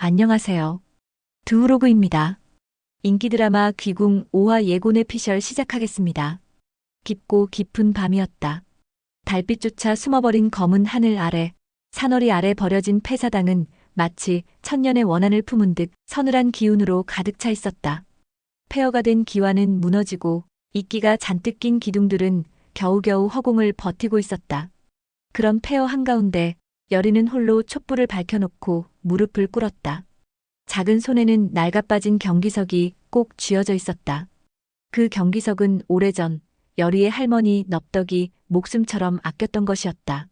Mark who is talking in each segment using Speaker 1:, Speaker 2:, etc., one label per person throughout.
Speaker 1: 안녕하세요. 드우로그입니다. 인기 드라마 귀궁 5화 예고내 피셜 시작하겠습니다. 깊고 깊은 밤이었다. 달빛조차 숨어버린 검은 하늘 아래, 산허리 아래 버려진 폐사당은 마치 천년의 원한을 품은 듯 서늘한 기운으로 가득 차 있었다. 폐허가 된 기와는 무너지고 이끼가 잔뜩 낀 기둥들은 겨우겨우 허공을 버티고 있었다. 그런 폐허 한가운데 여리는 홀로 촛불을 밝혀놓고 무릎을 꿇었다. 작은 손에는 낡아빠진 경기석이 꼭 쥐어져 있었다. 그 경기석은 오래전 여리의 할머니 넙덕이 목숨처럼 아꼈던 것이었다.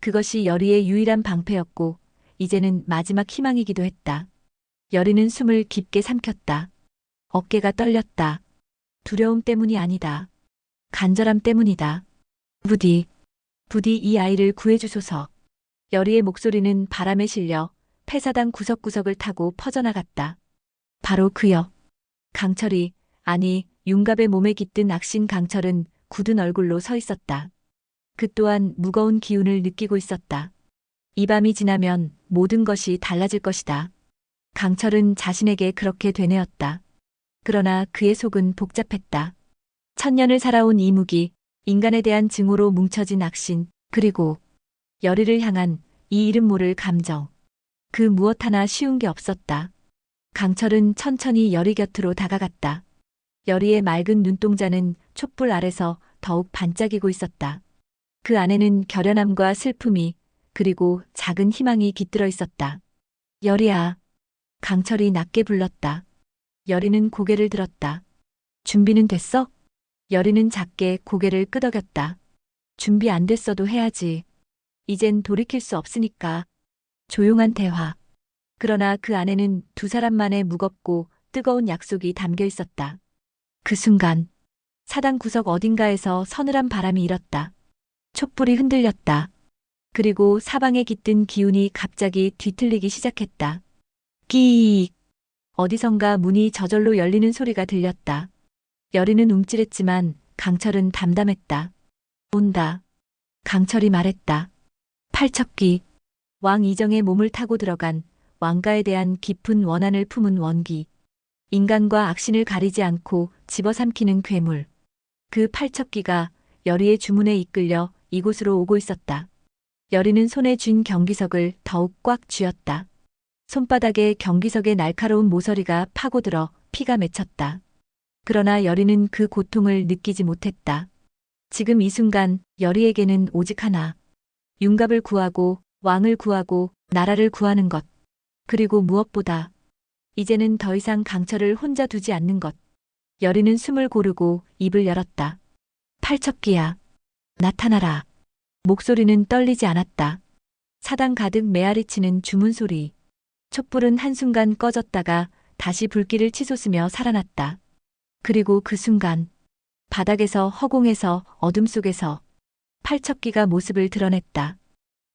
Speaker 1: 그것이 여리의 유일한 방패였고 이제는 마지막 희망이기도 했다. 여리는 숨을 깊게 삼켰다. 어깨가 떨렸다. 두려움 때문이 아니다. 간절함 때문이다. 부디, 부디 이 아이를 구해주소서. 여리의 목소리는 바람에 실려 폐사당 구석구석을 타고 퍼져나갔다. 바로 그여. 강철이, 아니, 윤갑의 몸에 깃든 악신 강철은 굳은 얼굴로 서 있었다. 그 또한 무거운 기운을 느끼고 있었다. 이 밤이 지나면 모든 것이 달라질 것이다. 강철은 자신에게 그렇게 되뇌었다. 그러나 그의 속은 복잡했다. 천년을 살아온 이 무기, 인간에 대한 증오로 뭉쳐진 악신, 그리고 열이를 향한 이 이름 모를 감정. 그 무엇 하나 쉬운 게 없었다. 강철은 천천히 열이 곁으로 다가갔다. 열이의 맑은 눈동자는 촛불 아래서 더욱 반짝이고 있었다. 그 안에는 결연함과 슬픔이 그리고 작은 희망이 깃들어 있었다. 열이야. 강철이 낮게 불렀다. 열이는 고개를 들었다. 준비는 됐어? 열이는 작게 고개를 끄덕였다. 준비 안 됐어도 해야지. 이젠 돌이킬 수 없으니까. 조용한 대화. 그러나 그 안에는 두 사람만의 무겁고 뜨거운 약속이 담겨 있었다. 그 순간, 사당 구석 어딘가에서 서늘한 바람이 일었다. 촛불이 흔들렸다. 그리고 사방에 깃든 기운이 갑자기 뒤틀리기 시작했다. 끼익. 어디선가 문이 저절로 열리는 소리가 들렸다. 여리는 움찔했지만 강철은 담담했다. 온다. 강철이 말했다. 팔척기. 왕 이정의 몸을 타고 들어간 왕가에 대한 깊은 원한을 품은 원기. 인간과 악신을 가리지 않고 집어삼키는 괴물. 그 팔척기가 여리의 주문에 이끌려 이곳으로 오고 있었다. 여리는 손에 쥔 경기석을 더욱 꽉 쥐었다. 손바닥에 경기석의 날카로운 모서리가 파고들어 피가 맺혔다. 그러나 여리는 그 고통을 느끼지 못했다. 지금 이 순간 여리에게는 오직 하나. 윤갑을 구하고 왕을 구하고 나라를 구하는 것. 그리고 무엇보다 이제는 더 이상 강철을 혼자 두지 않는 것. 여리는 숨을 고르고 입을 열었다. 팔척기야. 나타나라. 목소리는 떨리지 않았다. 사당 가득 메아리치는 주문 소리. 촛불은 한순간 꺼졌다가 다시 불길을 치솟으며 살아났다. 그리고 그 순간 바닥에서 허공에서 어둠 속에서 팔척기가 모습을 드러냈다.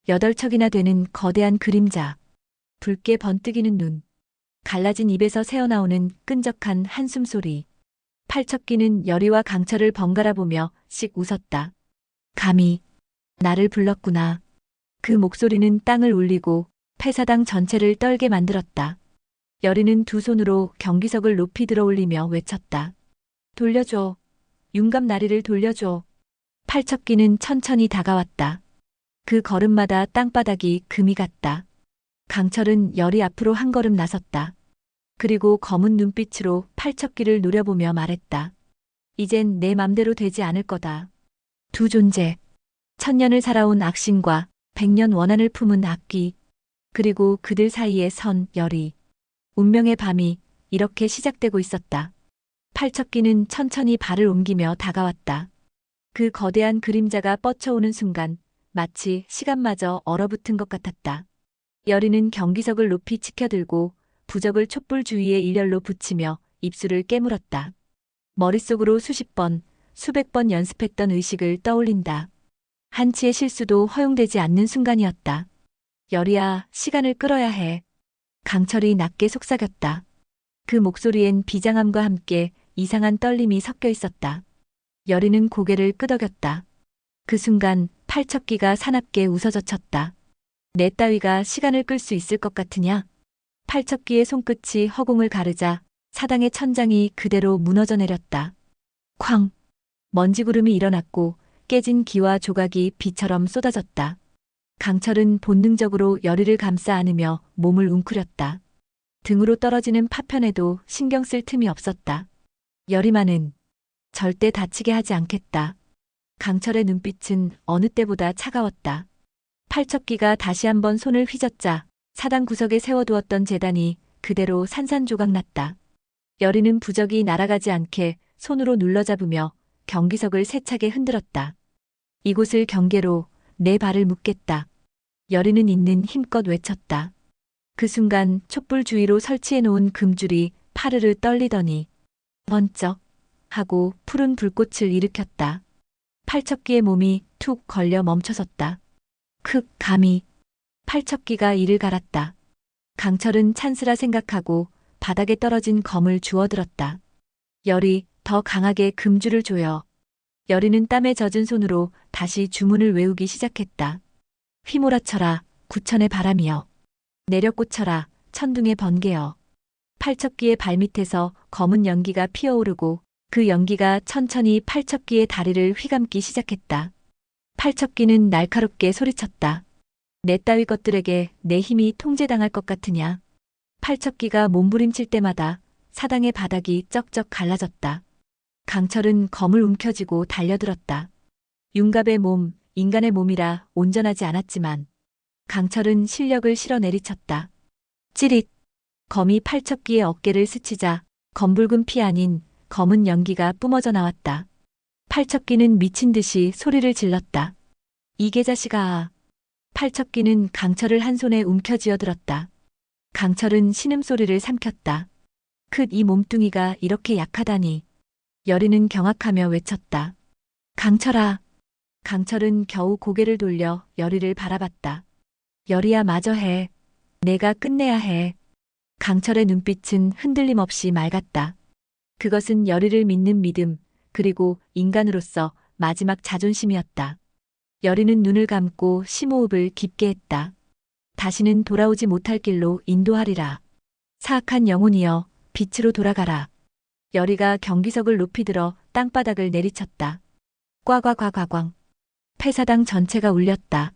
Speaker 1: 여덟 척이나 되는 거대한 그림자. 붉게 번뜩이는 눈. 갈라진 입에서 새어나오는 끈적한 한숨 소리. 팔척기는 여리와 강철을 번갈아 보며 씩 웃었다. 감히 나를 불렀구나. 그 목소리는 땅을 울리고 폐사당 전체를 떨게 만들었다. 여리는 두 손으로 경기석을 높이 들어 올리며 외쳤다. 돌려줘. 윤감 나리를 돌려줘. 팔척기는 천천히 다가왔다. 그 걸음마다 땅바닥이 금이 같다. 강철은 열이 앞으로 한 걸음 나섰다. 그리고 검은 눈빛으로 팔척기를 노려보며 말했다. 이젠 내 맘대로 되지 않을 거다. 두 존재. 천년을 살아온 악신과 백년 원한을 품은 악귀. 그리고 그들 사이의 선, 열이. 운명의 밤이 이렇게 시작되고 있었다. 팔척기는 천천히 발을 옮기며 다가왔다. 그 거대한 그림자가 뻗쳐오는 순간 마치 시간마저 얼어붙은 것 같았다. 여리는 경기석을 높이 치켜들고 부적을 촛불 주위에 일렬로 붙이며 입술을 깨물었다. 머릿속으로 수십 번, 수백 번 연습했던 의식을 떠올린다. 한치의 실수도 허용되지 않는 순간이었다. 여리야, 시간을 끌어야 해. 강철이 낮게 속삭였다. 그 목소리엔 비장함과 함께 이상한 떨림이 섞여 있었다. 여리는 고개를 끄덕였다. 그 순간 팔척기가 사납게 웃어젖혔다. 내 따위가 시간을 끌 수 있을 것 같으냐? 팔척기의 손끝이 허공을 가르자 사당의 천장이 그대로 무너져 내렸다. 쾅! 먼지구름이 일어났고 깨진 기와 조각이 비처럼 쏟아졌다. 강철은 본능적으로 열이를 감싸 안으며 몸을 웅크렸다. 등으로 떨어지는 파편에도 신경 쓸 틈이 없었다. 열이만은 절대 다치게 하지 않겠다. 강철의 눈빛은 어느 때보다 차가웠다. 팔척기가 다시 한번 손을 휘젓자 사당 구석에 세워두었던 재단이 그대로 산산조각 났다. 여리는 부적이 날아가지 않게 손으로 눌러잡으며 경기석을 세차게 흔들었다. 이곳을 경계로 내 발을 묶겠다. 여리는 있는 힘껏 외쳤다. 그 순간 촛불 주위로 설치해 놓은 금줄이 파르르 떨리더니 번쩍 하고 푸른 불꽃을 일으켰다. 팔척기의 몸이 툭 걸려 멈춰섰다. 크 감히 팔척기가 이를 갈았다. 강철은 찬스라 생각하고 바닥에 떨어진 검을 주워들었다. 열이 더 강하게 금줄을 조여 여리는 땀에 젖은 손으로 다시 주문을 외우기 시작했다. 휘몰아쳐라 구천의 바람이여. 내려 꽂혀라 천둥의 번개여. 팔척기의 발밑에서 검은 연기가 피어오르고 그 연기가 천천히 팔척기의 다리를 휘감기 시작했다. 팔척기는 날카롭게 소리쳤다. 내 따위 것들에게 내 힘이 통제당할 것 같으냐. 팔척기가 몸부림칠 때마다 사당의 바닥이 쩍쩍 갈라졌다. 강철은 검을 움켜쥐고 달려들었다. 윤갑의 몸, 인간의 몸이라 온전하지 않았지만 강철은 실력을 실어 내리쳤다. 찌릿! 검이 팔척기의 어깨를 스치자 검붉은 피 아닌 검은 연기가 뿜어져 나왔다. 팔척기는 미친 듯이 소리를 질렀다. 이게 자식아. 팔척기는 강철을 한 손에 움켜쥐어 들었다. 강철은 신음소리를 삼켰다. 크이 몸뚱이가 이렇게 약하다니. 여리는 경악하며 외쳤다. 강철아. 강철은 겨우 고개를 돌려 여리를 바라봤다. 여리야 마저 해. 내가 끝내야 해. 강철의 눈빛은 흔들림 없이 맑았다. 그것은 여리를 믿는 믿음, 그리고 인간으로서 마지막 자존심이었다. 여리는 눈을 감고 심호흡을 깊게 했다. 다시는 돌아오지 못할 길로 인도하리라. 사악한 영혼이여, 빛으로 돌아가라. 여리가 경기석을 높이 들어 땅바닥을 내리쳤다. 꽈과과과광. 폐사당 전체가 울렸다.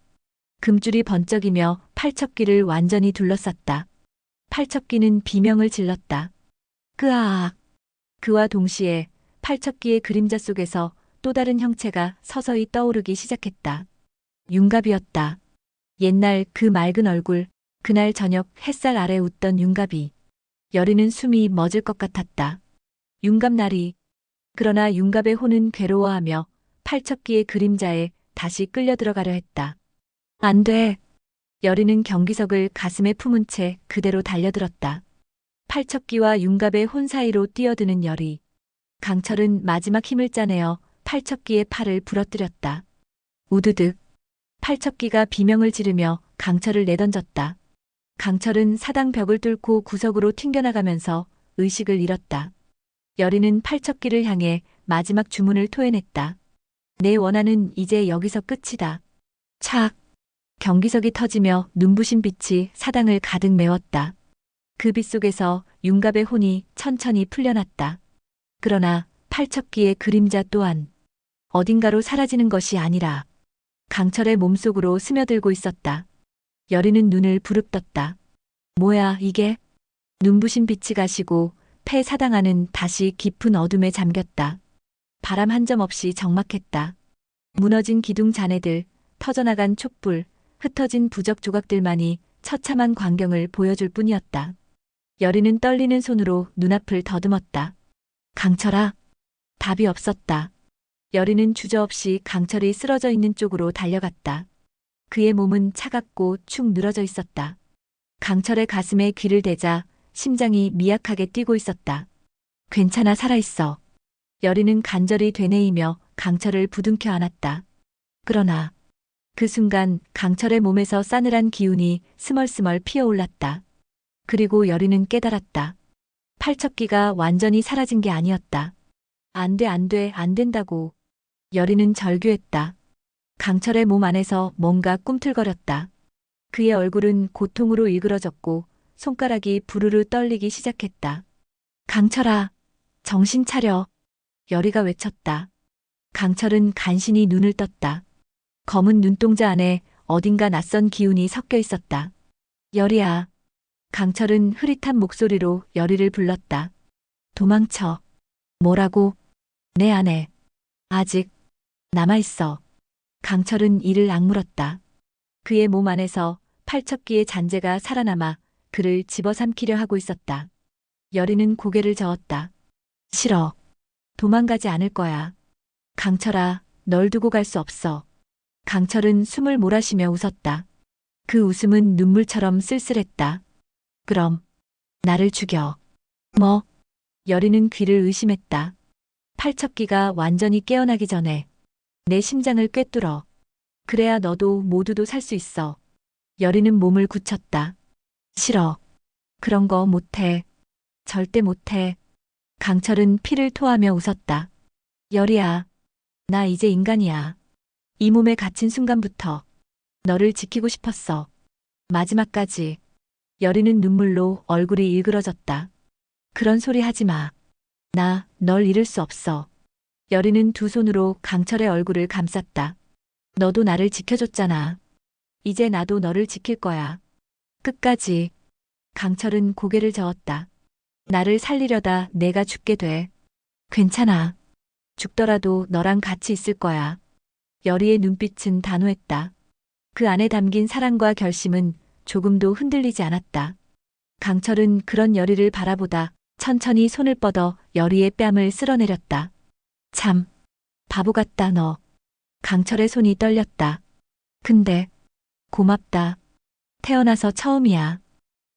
Speaker 1: 금줄이 번쩍이며 팔척기를 완전히 둘러쌌다. 팔척기는 비명을 질렀다. 끄아악. 그와 동시에 팔척기의 그림자 속에서 또 다른 형체가 서서히 떠오르기 시작했다. 윤갑이었다. 옛날 그 맑은 얼굴, 그날 저녁 햇살 아래 웃던 윤갑이. 여리는 숨이 멎을 것 같았다. 윤갑날이. 그러나 윤갑의 혼은 괴로워하며 팔척기의 그림자에 다시 끌려 들어가려 했다. 안 돼. 여리는 경기석을 가슴에 품은 채 그대로 달려들었다. 팔척기와 윤갑의 혼 사이로 뛰어드는 열이. 강철은 마지막 힘을 짜내어 팔척기의 팔을 부러뜨렸다. 우드득. 팔척기가 비명을 지르며 강철을 내던졌다. 강철은 사당 벽을 뚫고 구석으로 튕겨나가면서 의식을 잃었다. 여리는 팔척기를 향해 마지막 주문을 토해냈다. 내 원한은 이제 여기서 끝이다. 착. 경기석이 터지며 눈부신 빛이 사당을 가득 메웠다. 그 빛 속에서 윤갑의 혼이 천천히 풀려났다. 그러나 팔척기의 그림자 또한 어딘가로 사라지는 것이 아니라 강철의 몸속으로 스며들고 있었다. 여리는 눈을 부릅떴다. 뭐야, 이게? 눈부신 빛이 가시고 폐 사당하는 다시 깊은 어둠에 잠겼다. 바람 한 점 없이 적막했다. 무너진 기둥 잔해들, 터져나간 촛불, 흩어진 부적 조각들만이 처참한 광경을 보여줄 뿐이었다. 여리는 떨리는 손으로 눈앞을 더듬었다. 강철아. 답이 없었다. 여리는 주저없이 강철이 쓰러져 있는 쪽으로 달려갔다. 그의 몸은 차갑고 축 늘어져 있었다. 강철의 가슴에 귀를 대자 심장이 미약하게 뛰고 있었다. 괜찮아 살아있어. 여리는 간절히 되뇌이며 강철을 부둥켜 안았다. 그러나 그 순간 강철의 몸에서 싸늘한 기운이 스멀스멀 피어올랐다. 그리고 여리는 깨달았다. 팔척기가 완전히 사라진 게 아니었다. 안 돼, 안 돼, 안 된다고. 여리는 절규했다. 강철의 몸 안에서 뭔가 꿈틀거렸다. 그의 얼굴은 고통으로 일그러졌고 손가락이 부르르 떨리기 시작했다. 강철아, 정신 차려. 열이가 외쳤다. 강철은 간신히 눈을 떴다. 검은 눈동자 안에 어딘가 낯선 기운이 섞여 있었다. 열이야. 강철은 흐릿한 목소리로 열이를 불렀다. 도망쳐. 뭐라고? 내 안에. 아직 남아있어. 강철은 이를 악물었다. 그의 몸 안에서 팔척기의 잔재가 살아남아 그를 집어삼키려 하고 있었다. 열이는 고개를 저었다. 싫어. 도망가지 않을 거야. 강철아, 널 두고 갈 수 없어. 강철은 숨을 몰아쉬며 웃었다. 그 웃음은 눈물처럼 쓸쓸했다. 그럼, 나를 죽여. 뭐? 열이는 귀를 의심했다. 팔척기가 완전히 깨어나기 전에 내 심장을 꿰뚫어. 그래야 너도 모두도 살 수 있어. 열이는 몸을 굳혔다. 싫어. 그런 거 못해. 절대 못해. 강철은 피를 토하며 웃었다. 열이야. 나 이제 인간이야. 이 몸에 갇힌 순간부터 너를 지키고 싶었어. 마지막까지. 열이는 눈물로 얼굴이 일그러졌다. 그런 소리 하지 마. 나 널 잃을 수 없어. 열이는 두 손으로 강철의 얼굴을 감쌌다. 너도 나를 지켜줬잖아. 이제 나도 너를 지킬 거야. 끝까지. 강철은 고개를 저었다. 나를 살리려다 내가 죽게 돼. 괜찮아. 죽더라도 너랑 같이 있을 거야. 열이의 눈빛은 단호했다. 그 안에 담긴 사랑과 결심은 조금도 흔들리지 않았다. 강철은 그런 열이를 바라보다 천천히 손을 뻗어 열이의 뺨을 쓸어내렸다. 참, 바보 같다 너. 강철의 손이 떨렸다. 근데, 고맙다. 태어나서 처음이야.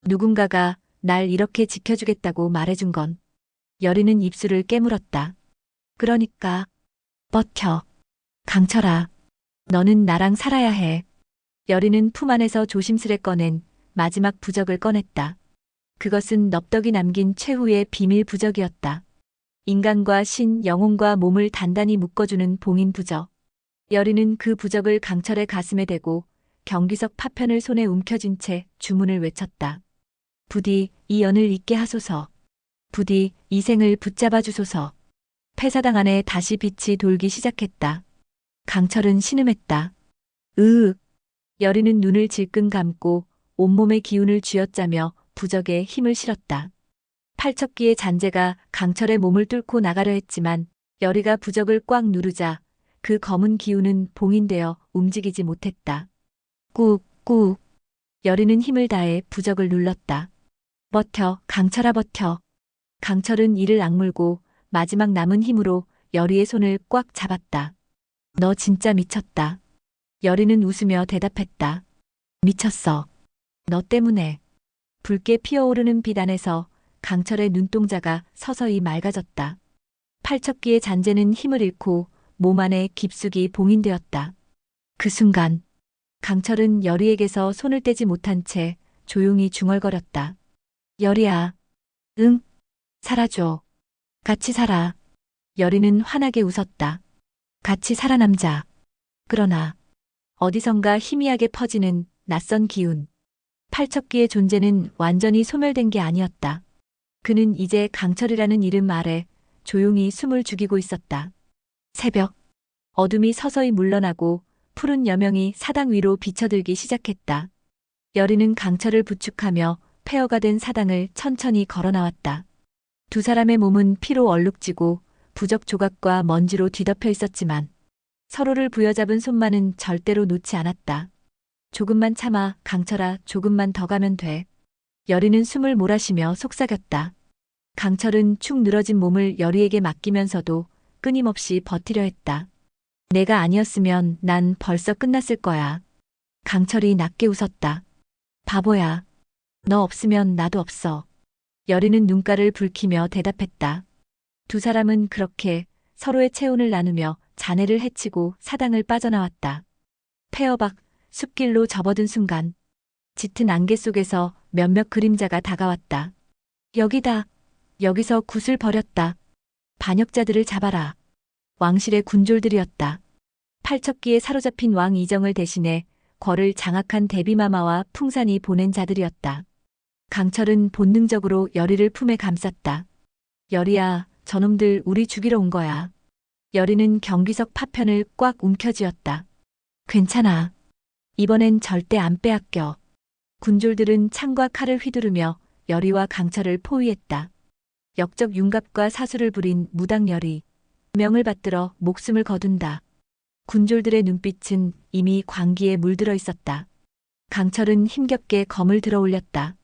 Speaker 1: 누군가가 날 이렇게 지켜주겠다고 말해준 건. 열이는 입술을 깨물었다. 그러니까, 버텨. 강철아, 너는 나랑 살아야 해. 열이는 품 안에서 조심스레 꺼낸 마지막 부적을 꺼냈다. 그것은 넙덕이 남긴 최후의 비밀 부적이었다. 인간과 신, 영혼과 몸을 단단히 묶어주는 봉인 부적. 열이는 그 부적을 강철의 가슴에 대고 경기석 파편을 손에 움켜쥔 채 주문을 외쳤다. 부디 이 연을 잊게 하소서. 부디 이 생을 붙잡아 주소서. 폐사당 안에 다시 빛이 돌기 시작했다. 강철은 신음했다. 으윽. 열이는 눈을 질끈 감고 온몸의 기운을 쥐어짜며 부적에 힘을 실었다. 팔척기의 잔재가 강철의 몸을 뚫고 나가려 했지만 열이가 부적을 꽉 누르자 그 검은 기운은 봉인되어 움직이지 못했다. 꾹꾹. 열이는 힘을 다해 부적을 눌렀다. 버텨, 강철아 버텨. 강철은 이를 악물고 마지막 남은 힘으로 열이의 손을 꽉 잡았다. 너 진짜 미쳤다. 열이는 웃으며 대답했다. 미쳤어. 너 때문에. 붉게 피어오르는 빛 안에서 강철의 눈동자가 서서히 맑아졌다. 팔척기의 잔재는 힘을 잃고 몸 안에 깊숙이 봉인되었다. 그 순간 강철은 열이에게서 손을 떼지 못한 채 조용히 중얼거렸다. 열이야. 응. 살아줘. 같이 살아. 열이는 환하게 웃었다. 같이 살아남자. 그러나 어디선가 희미하게 퍼지는 낯선 기운. 팔척기의 존재는 완전히 소멸된 게 아니었다. 그는 이제 강철이라는 이름 아래 조용히 숨을 죽이고 있었다. 새벽. 어둠이 서서히 물러나고 푸른 여명이 사당 위로 비쳐들기 시작했다. 열이는 강철을 부축하며 폐허가 된 사당을 천천히 걸어 나왔다. 두 사람의 몸은 피로 얼룩지고 부적 조각과 먼지로 뒤덮여 있었지만 서로를 부여잡은 손만은 절대로 놓지 않았다. 조금만 참아, 강철아, 조금만 더 가면 돼. 열이는 숨을 몰아쉬며 속삭였다. 강철은 축 늘어진 몸을 열이에게 맡기면서도 끊임없이 버티려 했다. 내가 아니었으면 난 벌써 끝났을 거야. 강철이 낮게 웃었다. 바보야. 너 없으면 나도 없어. 열이는 눈가를 붉히며 대답했다. 두 사람은 그렇게 서로의 체온을 나누며 자네를 해치고 사당을 빠져나왔다. 폐허박 숲길로 접어든 순간 짙은 안개 속에서 몇몇 그림자가 다가왔다. 여기다. 여기서 굿을 버렸다. 반역자들을 잡아라. 왕실의 군졸들이었다. 팔척기에 사로잡힌 왕 이정을 대신해 궐을 장악한 대비마마와 풍산이 보낸 자들이었다. 강철은 본능적으로 여리를 품에 감쌌다. 여리야, 저놈들 우리 죽이러 온 거야. 여리는 경기석 파편을 꽉 움켜쥐었다. 괜찮아. 이번엔 절대 안 빼앗겨. 군졸들은 창과 칼을 휘두르며 여리와 강철을 포위했다. 역적 윤갑과 사수를 부린 무당여리. 명을 받들어 목숨을 거둔다. 군졸들의 눈빛은 이미 광기에 물들어 있었다. 강철은 힘겹게 검을 들어 올렸다.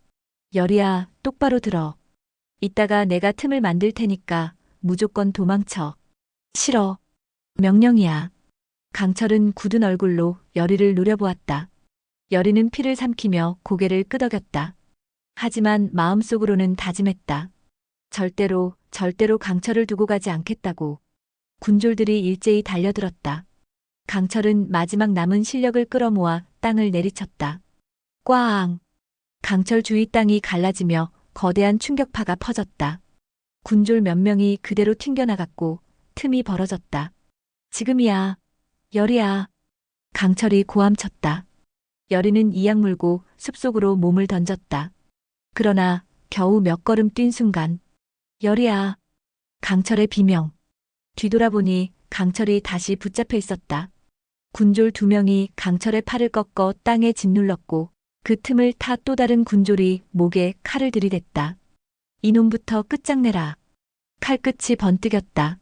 Speaker 1: 여리야, 똑바로 들어. 이따가 내가 틈을 만들 테니까 무조건 도망쳐. 싫어. 명령이야. 강철은 굳은 얼굴로 여리를 노려보았다. 여리는 피를 삼키며 고개를 끄덕였다. 하지만 마음속으로는 다짐했다. 절대로, 절대로 강철을 두고 가지 않겠다고. 군졸들이 일제히 달려들었다. 강철은 마지막 남은 실력을 끌어모아 땅을 내리쳤다. 꽝! 강철 주위 땅이 갈라지며 거대한 충격파가 퍼졌다. 군졸 몇 명이 그대로 튕겨나갔고 틈이 벌어졌다. 지금이야. 열이야. 강철이 고함쳤다. 열이는 이악 물고 숲속으로 몸을 던졌다. 그러나 겨우 몇 걸음 뛴 순간 열이야. 강철의 비명. 뒤돌아보니 강철이 다시 붙잡혀 있었다. 군졸 두 명이 강철의 팔을 꺾어 땅에 짓눌렀고 그 틈을 타 또 다른 군졸이 목에 칼을 들이댔다. 이놈부터 끝장내라. 칼끝이 번뜩였다.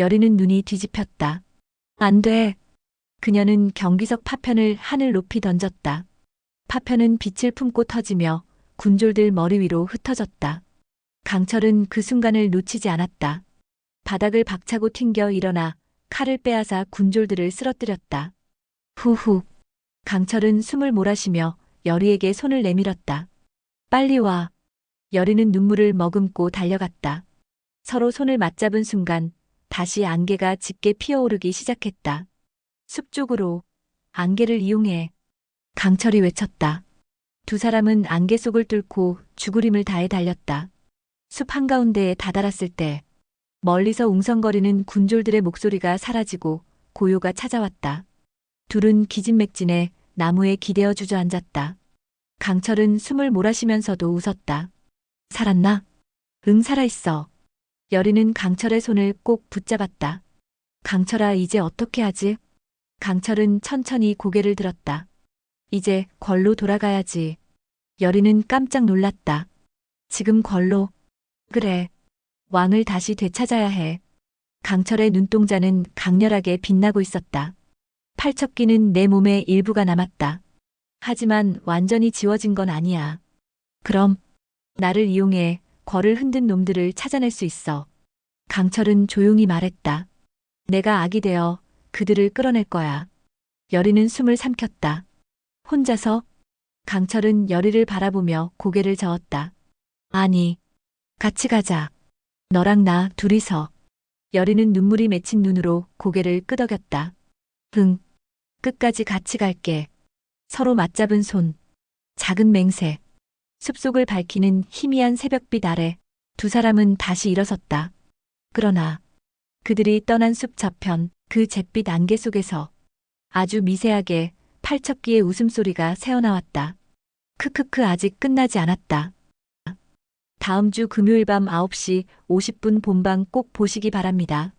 Speaker 1: 여리는 눈이 뒤집혔다. 안 돼. 그녀는 경기석 파편을 하늘 높이 던졌다. 파편은 빛을 품고 터지며 군졸들 머리 위로 흩어졌다. 강철은 그 순간을 놓치지 않았다. 바닥을 박차고 튕겨 일어나 칼을 빼앗아 군졸들을 쓰러뜨렸다. 후후. 강철은 숨을 몰아쉬며 여리에게 손을 내밀었다. 빨리 와. 여리는 눈물을 머금고 달려갔다. 서로 손을 맞잡은 순간 다시 안개가 짙게 피어오르기 시작했다. 숲 쪽으로 안개를 이용해 강철이 외쳤다. 두 사람은 안개 속을 뚫고 죽으림을 다해 달렸다. 숲 한가운데에 다다랐을 때 멀리서 웅성거리는 군졸들의 목소리가 사라지고 고요가 찾아왔다. 둘은 기진맥진해 나무에 기대어 주저앉았다. 강철은 숨을 몰아쉬면서도 웃었다. 살았나? 응, 살아있어. 여리는 강철의 손을 꼭 붙잡았다. 강철아, 이제 어떻게 하지? 강철은 천천히 고개를 들었다. 이제 걸로 돌아가야지. 여리는 깜짝 놀랐다. 지금 걸로. 그래. 왕을 다시 되찾아야 해. 강철의 눈동자는 강렬하게 빛나고 있었다. 팔척기는 내 몸의 일부가 남았다. 하지만 완전히 지워진 건 아니야. 그럼 나를 이용해 걸을 흔든 놈들을 찾아낼 수 있어. 강철은 조용히 말했다. 내가 악이 되어 그들을 끌어낼 거야. 여리는 숨을 삼켰다. 혼자서? 강철은 여리를 바라보며 고개를 저었다. 아니, 같이 가자. 너랑 나 둘이서. 여리는 눈물이 맺힌 눈으로 고개를 끄덕였다. 응, 끝까지 같이 갈게. 서로 맞잡은 손. 작은 맹세. 숲속을 밝히는 희미한 새벽빛 아래 두 사람은 다시 일어섰다. 그러나 그들이 떠난 숲 저편 그 잿빛 안개 속에서 아주 미세하게 팔척기의 웃음소리가 새어나왔다. 크크크 아직 끝나지 않았다. 다음 주 금요일 밤 9시 50분 본방 꼭 보시기 바랍니다.